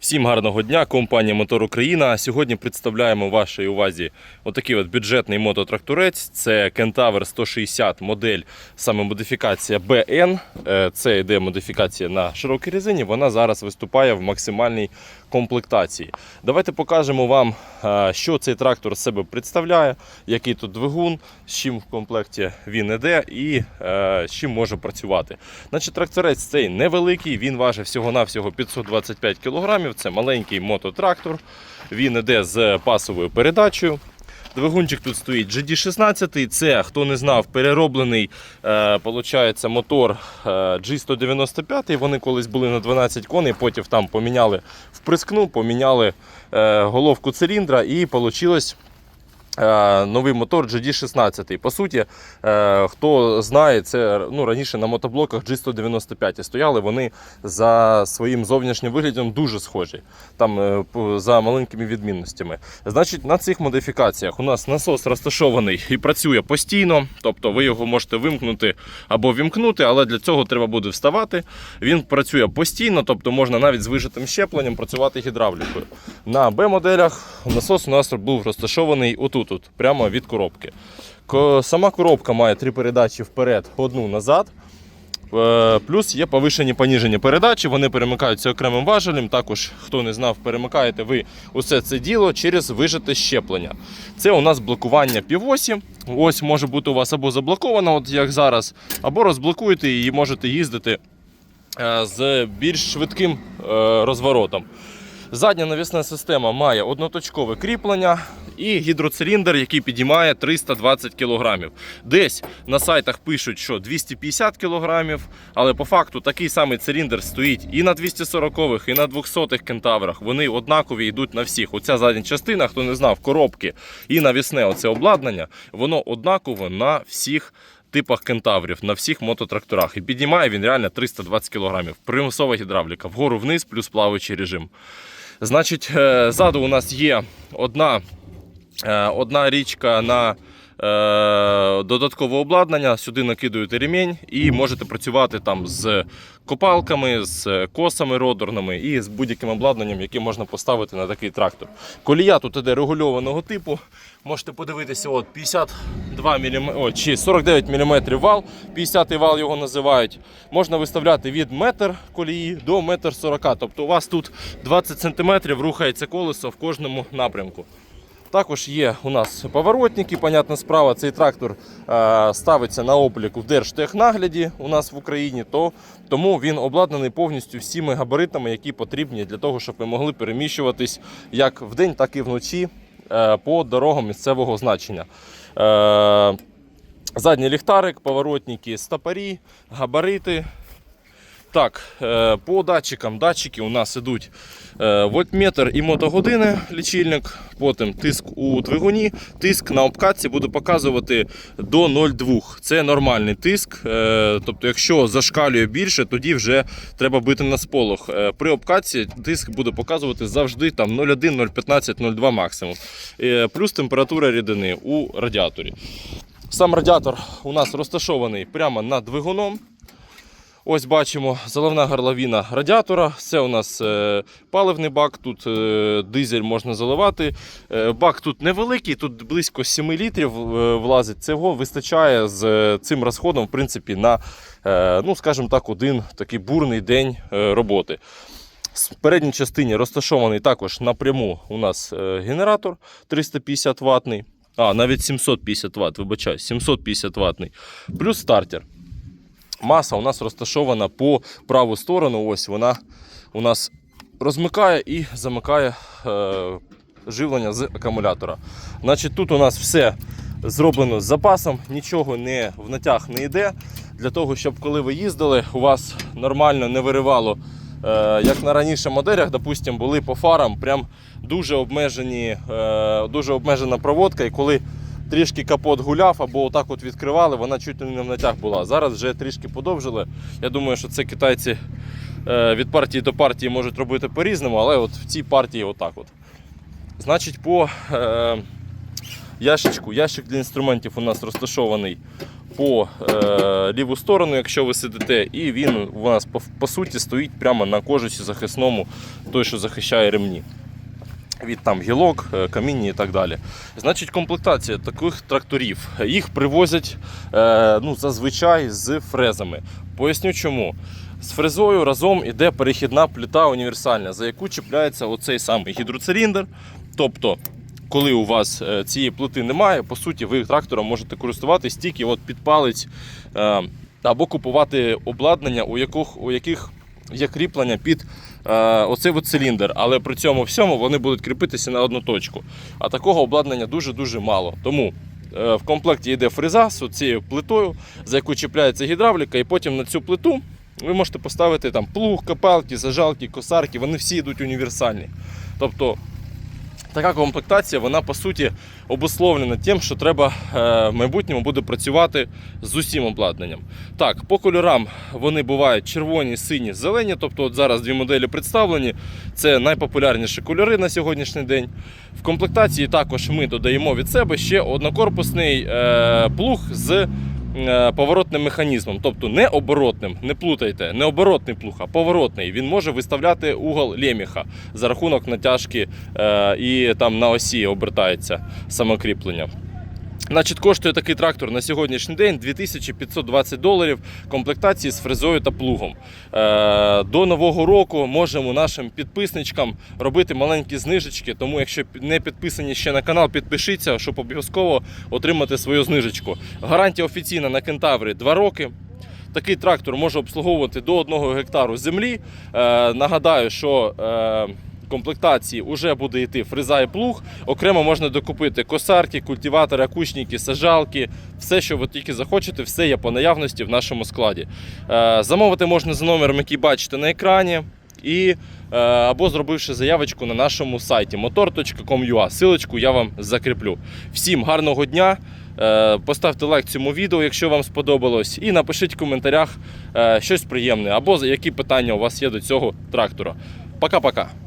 Всім гарного дня, компанія Мотор Україна. Сьогодні представляємо вашій увазі отакий от бюджетний мототракторець. Це Kentaur 160 модель, саме модифікація BN. Е, Це йде модифікація на широкій резині. Вона зараз виступає в максимальній комплектації. Давайте покажемо вам, е, що цей трактор з себе представляє, який тут двигун, з чим в комплекті він іде і е, з чим може працювати. Значить, тракторець цей невеликий, він важить всього-навсього 525 кг. Це маленький мототрактор. Він іде з пасовою передачею. Двигунчик тут стоїть GD16. Це, хто не знав, перероблений е, мотор е, G195. Вони колись були на 12 коней, потім там поміняли вприскну, поміняли е, головку циліндра і вийшло новий мотор GD16. По суті, е, хто знає, це ну, раніше на мотоблоках G195 стояли. Вони за своїм зовнішнім виглядом дуже схожі. Там е, за маленькими відмінностями. Значить, на цих модифікаціях у нас насос розташований і працює постійно. Тобто ви його можете вимкнути або вімкнути, але для цього треба буде вставати. Він працює постійно, тобто можна навіть з вижитим щепленням працювати гідравлікою. На Б-моделях насос у нас був розташований отут, от, прямо від коробки. Сама коробка має три передачі вперед, одну назад. Е, Плюс є повишені поніжені передачі, вони перемикаються окремим важелем. Також, хто не знав, перемикаєте ви усе це діло через вижите щеплення. Це у нас блокування півосі. Ось може бути у вас або заблоковано, от як зараз, або розблокуєте і можете їздити е, з більш швидким е, розворотом. Задня навісна система має одноточкове кріплення і гідроциліндр, який підіймає 320 кг. Десь на сайтах пишуть, що 250 кг, але по факту такий самий циліндр стоїть і на 240-х, і на 200-х кентаврах. Вони однакові йдуть на всіх. Оця задня частина, хто не знав, коробки і навісне оце обладнання, воно однаково на всіх типах кентаврів на всіх мототракторах. І піднімає він реально 320 кг. Примусова гідравліка, вгору вниз, плюс плаваючий режим. Значить, е, ззаду у нас є одна, одна річка на е, додаткове обладнання. Сюди накидуєте ремінь і можете працювати там з копалками, з косами родорними і з будь-яким обладнанням, яке можна поставити на такий трактор. Колія тут іде регульованого типу. Можете подивитися, от 52 мм, о, чи 49 мм вал, 50 вал його називають. Можна виставляти від метр колії до метр 40. Тобто у вас тут 20 см рухається колесо в кожному напрямку. Також є у нас поворотники, понятна справа. Цей трактор е, ставиться на облік в Держтехнагляді у нас в Україні, то, тому він обладнаний повністю всіми габаритами, які потрібні для того, щоб ви могли переміщуватись як вдень, так і вночі е, по дорогам місцевого значення. Е, задній ліхтарик, поворотники, стопорі, габарити. Так, е, по датчикам. Датчики у нас ідуть е, вольтметр і мотогодини лічильник. Потім тиск у двигуні. Тиск на обкатці буде показувати до 0,2. Це нормальний тиск. е, Тобто, якщо зашкалює більше, тоді вже треба бити на сполох. При обкатці тиск буде показувати завжди там 0,1, 0,15, 0,2 максимум. Плюс температура рідини у радіаторі. Сам радіатор у нас розташований прямо над двигуном. Ось бачимо заливна горловина радіатора. Це у нас е, паливний бак, тут е, дизель можна заливати. Е, бак тут невеликий, тут близько 7 літрів влазить. Цього вистачає з цим розходом в принципі, на ну, скажімо так, один такий бурний день роботи. В передній частині розташований також напряму у нас генератор 350 ватний. А, навіть 750 Вт, вибачаю, 750 ватний. Плюс стартер. Маса у нас розташована по праву сторону. Ось вона у нас розмикає і замикає е, живлення з акумулятора. Значить, тут у нас все зроблено з запасом, нічого не в натяг не йде. Для того, щоб коли ви їздили, у вас нормально не виривало. Е, як на раніше моделях, допустим, були по фарам прям дуже обмежені, е, дуже обмежена проводка, і коли трішки капот гуляв або отак от відкривали, вона чуть не в натяг була. Зараз вже трішки подовжили. Я думаю, що це китайці е, від партії до партії можуть робити по-різному, але от в цій партії отак от. Значить, по е, ящичку, ящик для інструментів у нас розташований по е, ліву сторону, якщо ви сидите, і він у нас по, по суті стоїть прямо на кожусі захисному, той, що захищає ремні. Від там гілок, е, каміння і так далі. Значить, комплектація таких тракторів. Їх привозять е, ну, зазвичай з фрезами. Поясню чому. З фрезою разом іде перехідна плита універсальна, за яку чіпляється оцей самий гідроциліндр. Тобто, коли у вас е, цієї плити немає, по суті, ви трактором можете користуватись тільки от під палець або купувати обладнання, у яких, у яких є кріплення під е, оцей циліндр. Але при цьому всьому вони будуть кріпитися на одну точку. А такого обладнання дуже-дуже мало. Тому е, в комплекті йде фреза з цією плитою, за яку чіпляється гідравліка, і потім на цю плиту ви можете поставити там плуг, копалки, зажалки, косарки, вони всі йдуть універсальні. Тобто така комплектація, вона по суті обусловлена тим, що треба е, в майбутньому буде працювати з усім обладнанням. Так, по кольорам вони бувають червоні, сині, зелені. Тобто, от зараз дві моделі представлені. Це найпопулярніші кольори на сьогоднішній день. В комплектації також ми додаємо від себе ще однокорпусний е, плуг з поворотним механізмом, тобто не оборотним, не плутайте, не оборотний плуг, а поворотний. Він може виставляти угол леміха за рахунок натяжки е, і там на осі обертається самокріплення. Значить, коштує такий трактор на сьогоднішній день 2520 доларів комплектації з фрезою та плугом. Е, до нового року можемо нашим підписничкам робити маленькі знижечки. Тому, якщо не підписані ще на канал, підпишіться, щоб обов'язково отримати свою знижечку. Гарантія офіційна на кентаврі 2 роки. Такий трактор може обслуговувати до 1 гектару землі. Е, нагадаю, що е, комплектації вже буде йти фреза і плуг. Окремо можна докупити косарки, культиватори, акучники, сажалки. Все, що ви тільки захочете, все є по наявності в нашому складі. Е, замовити можна за номером, який бачите на екрані. І, е, або зробивши заявочку на нашому сайті motor.com.ua. Силочку я вам закріплю. Всім гарного дня! Е, Поставте лайк цьому відео, якщо вам сподобалось, і напишіть в коментарях щось приємне або які питання у вас є до цього трактора. Пока-пока.